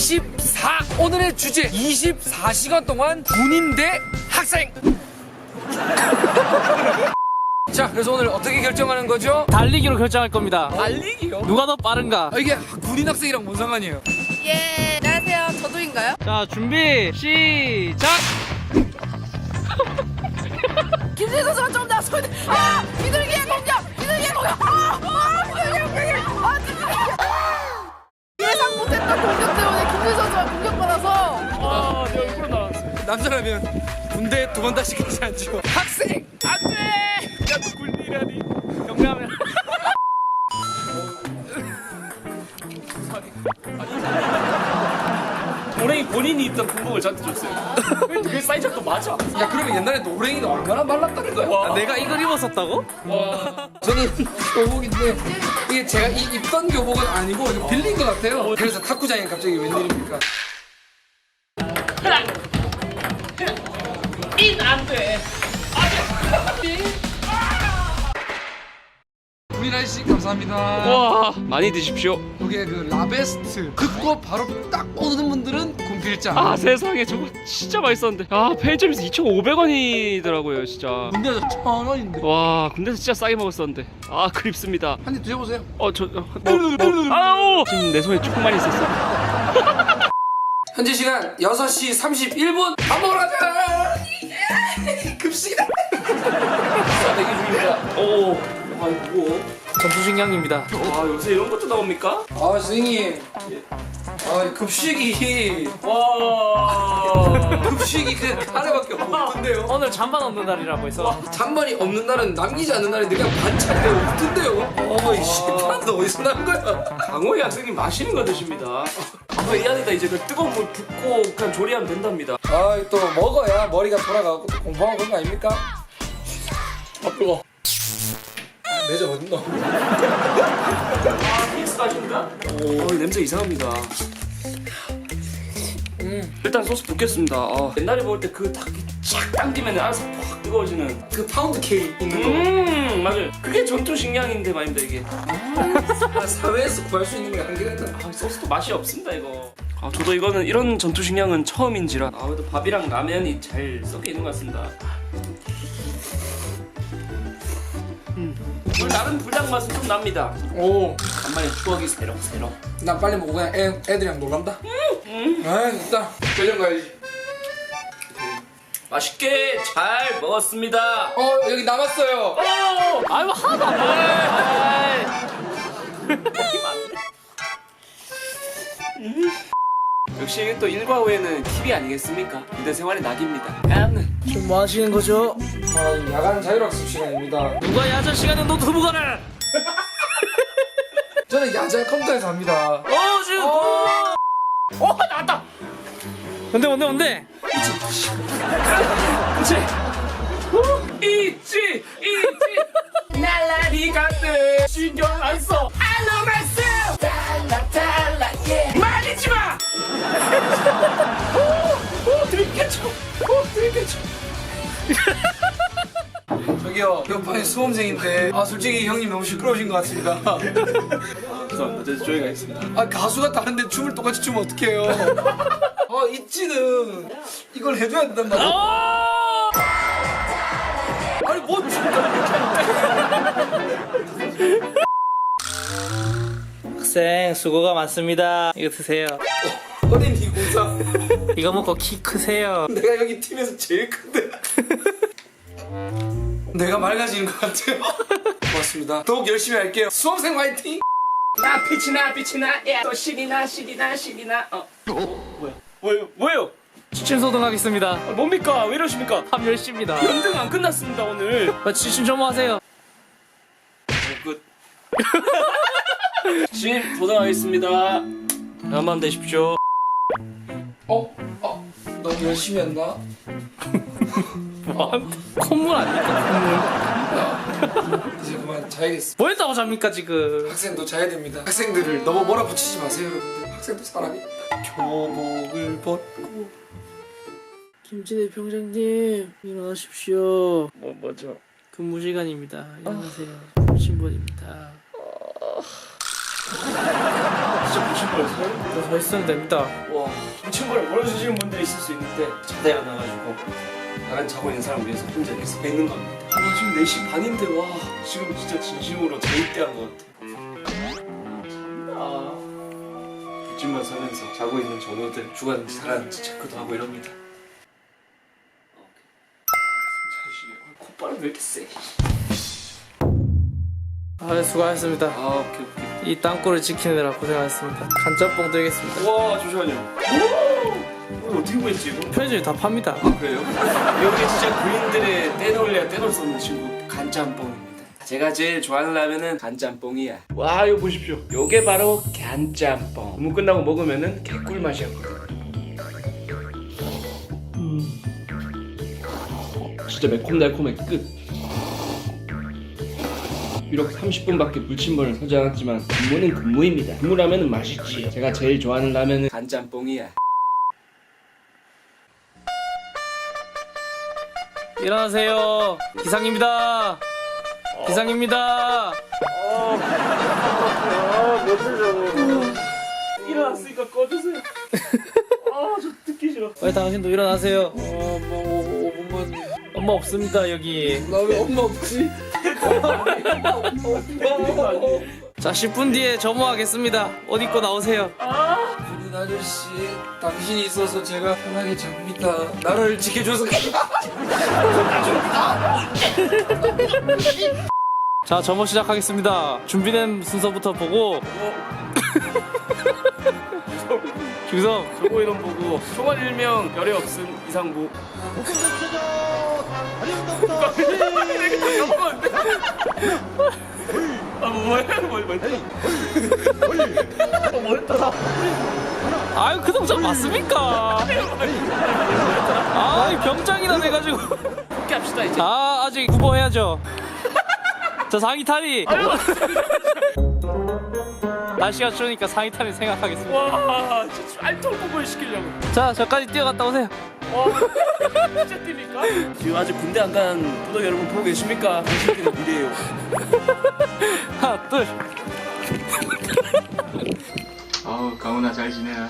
24 오늘의 주제 24시간 동안 군인 대 학생 자 그래서 오늘 어떻게 결정하는 거죠? 달리기로 결정할 겁니다. 달리기요? 누가 더 빠른가? 아, 이게 군인 학생이랑 뭔 상관이에요? 예, 안녕하세요. 저도인가요? 자, 준비, 시작! 김진희 선수가 좀 나서야 돼. 아! 비둘기의 공격! 두 번 다시 가지 않죠 학생! 안 돼! 야, 또 굴리라니. 경례하면. 본인이 본인이 입던 군복을 저한테 줬어요. 그 사이즈도 맞아. 야 그러면 옛날에 노랭이가 얼마나 말랐다는 거야? 아, 내가 이걸 입었었다고? 저는 교복인데 이게 제가 이 입던 교복은 아니고 이거 빌린 것 같아요 그래서 탁구장에 갑자기 웬일입니까? 날씨 감사합니다 와 많이 드십시오. 이게 그 라베스트 듣고 바로 딱 오는 분들은 군필장 아 세상에 저거 진짜 맛있었는데. 아 편의점에서 2,500원이더라고요 진짜. 군대에서 천 원인데 와 군대에서 진짜 싸게 먹었었는데. 아 그립습니다. 한 입 드셔보세요 어저 어, 뭐, 뭐, 아우 지금 내 손에 조금만 있었어. 현재 시간 6시 31분 밥 먹으러 가자 급식이다 자 대기 중입니다 오. 아 뭐? 전투식량입니다. 아 요새 이런 것도 나옵니까? 아 선생님 아 급식이 와. 급식이 그 카레밖에 없던데요 오늘 잠반 없는 날이라고 해서. 잔반이 없는 날은 남기지 않는 날인데 그냥 반찬이 없던데요 어이 시판은 어디서 난 거야 강호희 학생님 맛있는 거 드십니다. 아, 이 안에다 이제 그 뜨거운 물 붓고 그냥 조리하면 된답니다. 아또 먹어야 머리가 돌아가고 또 공부하고 그런 거 아닙니까? 아 뜨거 아, 매점 어딨노? 아, 믹스까지인가? 오, 냄새 이상합니다. 일단 소스 붓겠습니다. 아, 옛날에 먹을 때 그딱쫙 당기면 알아서 확 뜨거워지는. 그 파운드 케이크 있는 거 음, 맞아요. 그게 전투 식량인데 말입니다 이게. 아, 사회에서 구할 수 있는 게 한계가 있다 아, 소스도 맛이 없습니다 이거. 아, 저도 이거는 이런 전투 식량은 처음인지라. 아, 그래도 밥이랑 라면이 잘 섞여 있는 것 같습니다. 음, 물 나름 불닭 맛은 좀 납니다. 오 간만에 추억이 새록새록. 난 빨리 먹고 그냥 애, 애들이랑 놀란다. 아, 일단 대전 가야지. 맛있게 잘 먹었습니다. 어, 여기 남았어요. 오! 아유, 하나도 안 먹네. 역시 또 일과 후에는 TV 아니겠습니까? 군대 생활의 낙입니다. 음. 지금 뭐 하시는 거죠? 아, 야간 자율학습 시간입니다. 누가 야전 시간에 노트북 하나? 저는 야자 컴퓨터에서 합니다. 어, 지금. 어, 어, 나왔다. 뭔데, 뭔데, 뭔데? 그치? 있지! 있지! 날라리 같은 신경 저기요, 옆방에 수험생인데, 아, 솔직히 형님 너무 시끄러우신 것 같습니다. 죄송합니다. 저 조용히 하겠습니다. 아, 가수가 다른데 춤을 똑같이 추면 어떡해요. 아, 있지는 이걸 해줘야 된단 말이야. 어! 아니, 뭐 춤을 학생, 수고가 많습니다. 이거 드세요. 어린 이 공사. 이거 먹고 키 크세요. 내가 여기 팀에서 제일 큰데. 내가 맑아지는 것 같아요. 고맙습니다. 더욱 열심히 할게요. 수험생 화이팅! 나 빛이 나 빛이 나또 실이 나 실이 나 실이 나 어. 뭐야? 뭐예요? 뭐예요? 추천소등하겠습니다. 아, 뭡니까? 왜 이러십니까? 합 열심입니다. 연등 안 끝났습니다 오늘. 아, 추천 좀 하세요. 끝. 신임 도전하겠습니다. 한번 되십시오. 어? 어? 너무 열심히 했나? 콧물 아닙니까? 콧물. 이제 그만 자야겠어. 뭐 했다고 잡니까, 지금? 학생도 자야 됩니다. 학생들을 너무 몰아붙이지 마세요, 여러분들. 학생도 사람이. 교복을 벗고. 김진애 병장님, 일어나십시오. 뭐 뭐죠? 근무 시간입니다. 일어나세요. 신분입니다. 진짜 불침벌 서서 있으면 됩니다. 와 불침벌 몰아주시는 분들이 있을 수 있는데 자다가 나가지고 나랑 자고 있는 사람 위해서 혼자 이렇게 서 있는 겁니다. 와 지금 4시 반인데 와 지금 진짜 진심으로 재입대한 것 같아. 아 불침만 서면서 자고 있는 전우들 죽었는지 살았는지 체크도 하고 이럽니다. 아. 아, 콧바람 왜 이렇게 세? 아, 수고하셨습니다. 아 오케이 오케이. 이 땅굴을 지키느라 고생하셨습니다. 간짬뽕 드리겠습니다. 와 잠시만요. 이거 어떻게 구했지 이거? 편의점이 다 팝니다. 아 그래요? 여기 진짜 구인들의 떼놓을래야 떼놓을 수 없는 친구 간짬뽕입니다. 제가 제일 좋아하는 라면은 간짬뽕이야. 와 이거 보십시오. 요게 바로 간짬뽕. 업무 끝나고 먹으면은 개꿀 맛이었거든. 음. 진짜 매콤달콤해 끝. 비록 30분밖에 불침번을 서지 않았지만 근무는 근무입니다. 근무 라면은 맛있지. 제가 제일 좋아하는 라면은 간짬뽕이야. 일어나세요. 기상입니다. 기상입니다. 일어났으니까 꺼주세요. 아, 저 듣기 싫어. 빨리 당신도 일어나세요. 어, 뭐, 엄마, 엄마 없습니다 여기. 나 왜 엄마 없지? 자 10분 뒤에 점호하겠습니다. 옷 입고 나오세요. 군인 아저씨, 당신이 있어서 제가 편하게 잡니다. 나를 지켜줘서. 자 점호 시작하겠습니다. 준비된 순서부터 보고. 규성 저거 이름 보고 총알 일명 열애 없음 이상부. 아. 아유 그 동작 맞습니까? 아 병장이나 돼가지고. 합시다 이제. 아 아직 구보해야죠. 자 상의 탈의. 날씨가 추우니까 상의 탈의 생각하겠습니다. 와 진짜 알통 보고 시키려고. 자 저까지 뛰어갔다 오세요. 와 진짜 뜁니까? 지금 아직 군대 안 간 부덕 여러분 보고 계십니까? 당신들의 미래예요. 하나 둘. 아우 가훈아 잘 지내라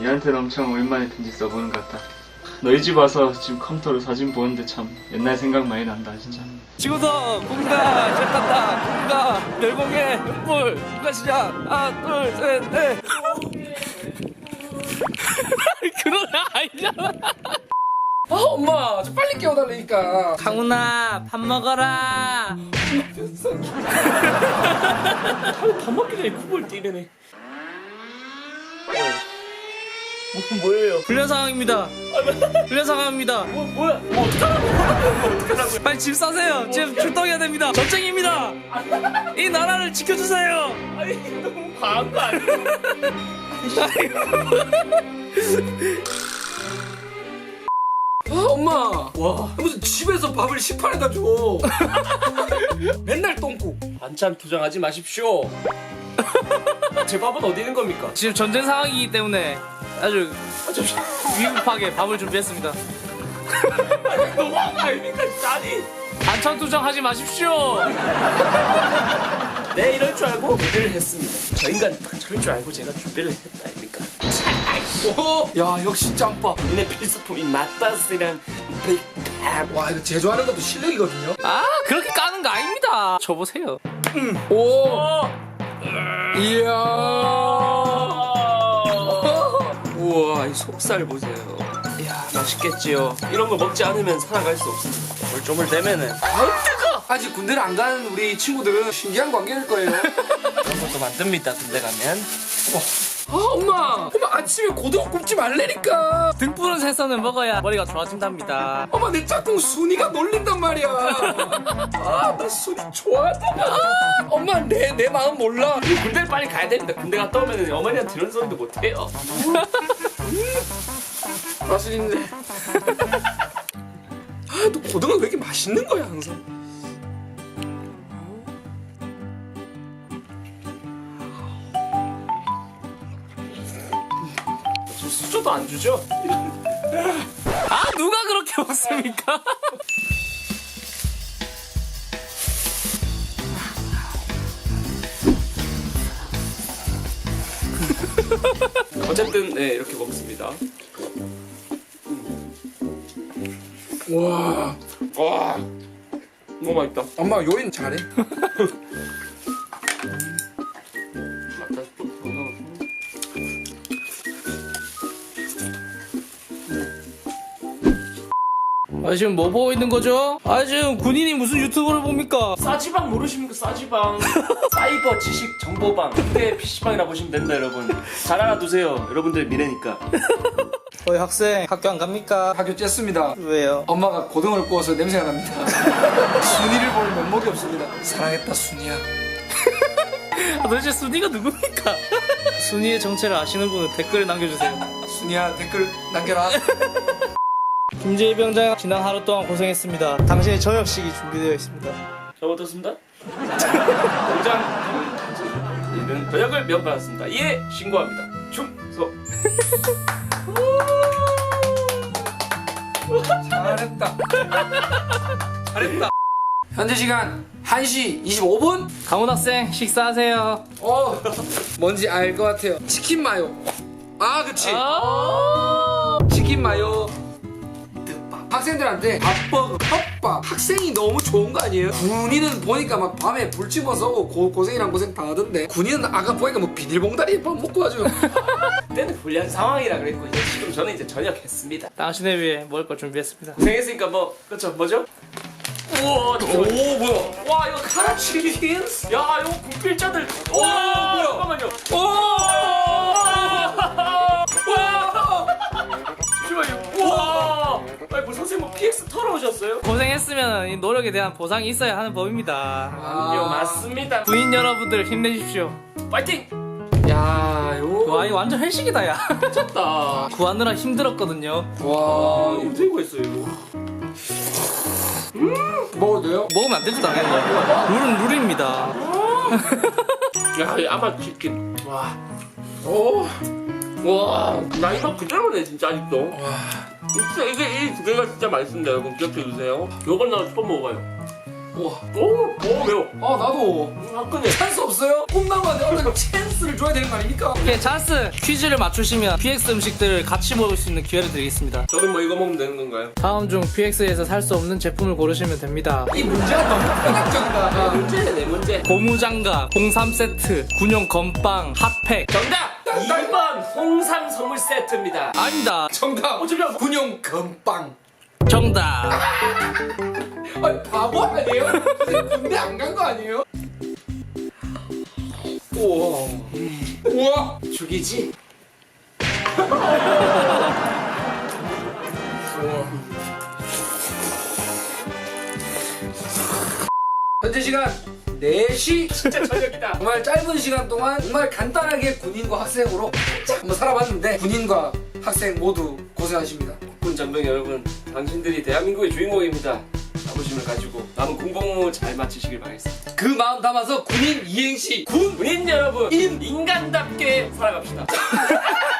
얘한테는 엄청 오랜만에 편지 써보는 것 같다 너희 집 와서 지금 컴퓨터로 사진 보는데 참 옛날 생각 많이 난다 진짜 지구서 공가 시작한다. 공가 멸공의 물 공가 시작. 하나 둘셋 넷 그런 애 아, 엄마, 좀 빨리 깨워달라니까. 강훈아 밥 먹어라. 밥 먹기 전에 굽을 뛰려네. 뭐, 뭐예요? 훈련 상황입니다. 훈련 상황입니다. 뭐, 뭐야? 뭐 어떡하라고? 빨리 집 싸세요. 지금 출동해야 됩니다. 전쟁입니다. 이 나라를 지켜주세요. 아니 너무 과한 거 아니야? 아, 엄마. 와. 무슨 집에서 밥을 18에다 줘. 맨날 똥국. 반찬 투정하지 마십시오. 제 밥은 어디 있는 겁니까? 지금 전쟁 상황이기 때문에 아주 아, 위급하게 밥을 준비했습니다. 너무한 거 아닙니까? 진짜 아니. 반찬 투정하지 마십시오. 네 이럴 줄 알고 준비를 했습니다. 저 인간 딱 저럴 줄 알고 제가 준비를 했다 아닙니까? 오, 야, 역시 짬밥. 본인의 필수품 이 맛다스랑 베이크밥. 와, 이거 제조하는 것도 실력이거든요. 아 그렇게 까는 거 아닙니다. 저 보세요. 오, 이야. 우와 이 속살 보세요. 이야 맛있겠지요. 이런 거 먹지 않으면 살아갈 수 없습니다. 물조물되면은 아우, 뜨거! 아직 군대를 안 가는 우리 친구들은 신기한 관계일 거예요. 그런 것도 만듭니다. 군대 가면. 아, 엄마. 엄마, 아침에 고등어 굽지 말래니까. 등푸른 생선을 먹어야 머리가 좋아진답니다. 엄마, 내 짝꿍 순이가 놀린단 말이야. 아, 나 순이 좋아하잖아. 아, 엄마, 내, 내 마음 몰라. 군대를 빨리 가야 됩니다. 군대 갔다 오면 어머니한테 이런 소리도 못 해요. 맛있네. 아, 너 고등어 왜 이렇게 맛있는 거야, 항상? 저 수저도 안 주죠? 아 누가 그렇게 먹습니까? 어쨌든 네 이렇게 먹습니다. 와 와 너무 맛있다. 엄마 요리는 잘해 아 지금 뭐 보고 있는 거죠? 아 지금 군인이 무슨 유튜브를 봅니까? 싸지방 모르십니까? 싸지방. 사이버 지식 정보방. 그때 PC방이라 보시면 됩니다, 여러분. 잘 알아두세요. 여러분들 미래니까. 어이 학생 학교 안 갑니까? 학교 쬐습니다 왜요? 엄마가 고등어를 구워서 냄새가 납니다 순이를 볼 면목이 없습니다 사랑했다 순이야 아, 도대체 순이가 누굽니까? 순이의 정체를 아시는 분은 댓글을 남겨주세요. 순이야 댓글 남겨라 김재희 병장 지난 하루 동안 고생했습니다. 당신의 저녁식이 준비되어 있습니다. 잘못했습니다. 공장 이는 저녁을 면받았습니다. 예, 신고합니다. 충성. 잘했다 잘했다 현재 시간 1시 25분 강훈 학생 식사하세요. 어 뭔지 알 것 같아요 치킨 마요 아 그치 치킨 마요. 학생들한테 밥버거 컵밥. 학생이 너무 좋은 거 아니에요? 군인은 보니까 막 밤에 불 집어서 고, 고생이랑 고생 다 하던데 군인은 아까 보니까 뭐 비닐봉다리에 밥 먹고 아주. 그때는 불리한 상황이라 그랬고 이제 지금 저는 이제 전역했습니다. 당신을 위해 먹을 걸 준비했습니다. 고생했으니까 뭐 그렇죠. 뭐죠? 우와 오 뭐야? 와 이거 카라치기 야 이거 국필자들. 오 뭐야? 잠깐만요. 오 PX 털어오셨어요? 고생했으면 이 노력에 대한 보상이 있어야 하는 법입니다. 아니요 맞습니다 군인 여러분들 힘내십시오. 파이팅 야 요거 와 이거 완전 회식이다 야. 나 구하느라 힘들었거든요. 와 이거 들고 있어요 이거 먹어도 돼요? 먹으면 안 되죠 당연히. 룰은 룰입니다. 야, 이 아마 치킨. 와. 오. 와. 나 이거 그대로네, 진짜, 아직도. 와. 진짜, 이게, 이 두 개가 진짜 맛있습니다, 여러분. 기억해 주세요. 요건 나 처음 먹어봐요. 우와 오, 오, 매워. 아 나도 화끈해. 찬스 없어요? 홈나무한테 어떤 찬스를 줘야 되는 거 아닙니까? 예, 찬스 퀴즈를 맞추시면 PX 음식들을 같이 먹을 수 있는 기회를 드리겠습니다. 저는 뭐 이거 먹으면 되는 건가요? 다음 중 PX에서 살 수 없는 제품을 고르시면 됩니다. 이 문제가 너무 편학적이다 문제네, 내 문제. 고무장갑, 03세트, 군용 건빵, 핫팩. 정답! 2번 홍삼 선물 세트입니다. 아닙니다. 정답 군용 금빵 정답. 아니 바보 아니에요? 선생님 군대 안 간 거 아니에요? 우와 우와 죽이지? 현재 시간 4시 진짜 저녁이다. 정말 짧은 시간 동안 정말 간단하게 군인과 학생으로 살짝 한번 살아봤는데 군인과 학생 모두 고생하십니다 군 장병 여러분, 당신들이 대한민국의 주인공입니다. 자부심을 가지고 남은 군복무 잘 마치시길 바라겠습니다. 그 마음 담아서 군인 이행시 군 군인 여러분, 인. 인간답게 살아갑시다.